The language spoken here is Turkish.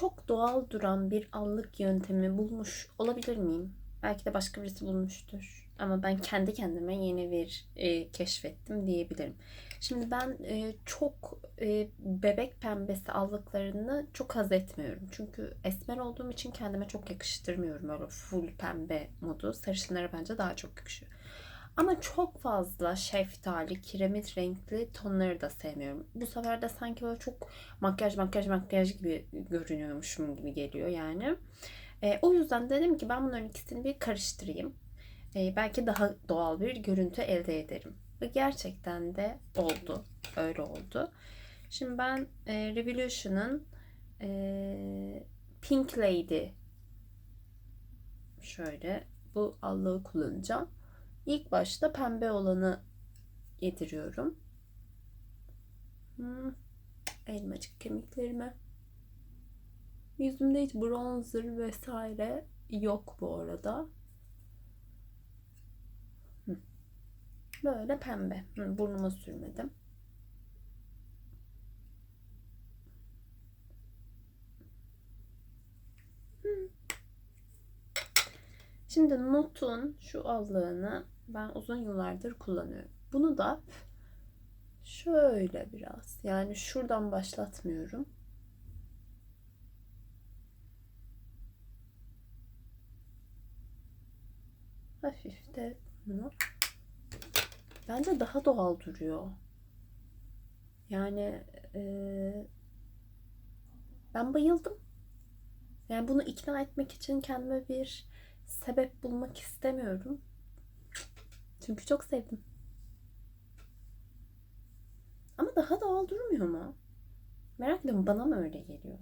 çok doğal duran bir allık yöntemi bulmuş olabilir miyim? Belki de başka birisi bulmuştur. Ama ben kendi kendime yeni bir e, keşfettim diyebilirim. Şimdi ben e, çok e, bebek pembesi allıklarını çok haz etmiyorum. Çünkü esmer olduğum için kendime çok yakıştırmıyorum öyle full pembe modu. Sarışınlara bence daha çok yakışıyor. Ama çok fazla şeftali, kiremit renkli tonları da sevmiyorum. Bu sefer de sanki böyle çok makyaj makyaj makyaj gibi görünüyormuşum gibi geliyor yani. E, o yüzden dedim ki ben bunların ikisini bir karıştırayım. E, belki daha doğal bir görüntü elde ederim. Ve gerçekten de oldu. Öyle oldu. Şimdi ben e, Revolution'ın e, Pink Lady şöyle bu allığı kullanacağım. İlk başta pembe olanı yediriyorum. Hmm, elmacık kemiklerime. Yüzümde hiç bronzer vesaire yok bu arada. Hı. Böyle pembe. Hı, burnuma sürmedim. Hı. Şimdi Notun şu allığını ben uzun yıllardır kullanıyorum. Bunu da şöyle biraz yani şuradan başlatmıyorum. Hafif de bunu. Bence daha doğal duruyor. Yani eee, ben bayıldım. Yani bunu ikna etmek için kendime bir sebep bulmak istemiyorum. Çünkü çok sevdim. Ama daha doğal durmuyor mu? Merak ediyorum bana mı öyle geliyor?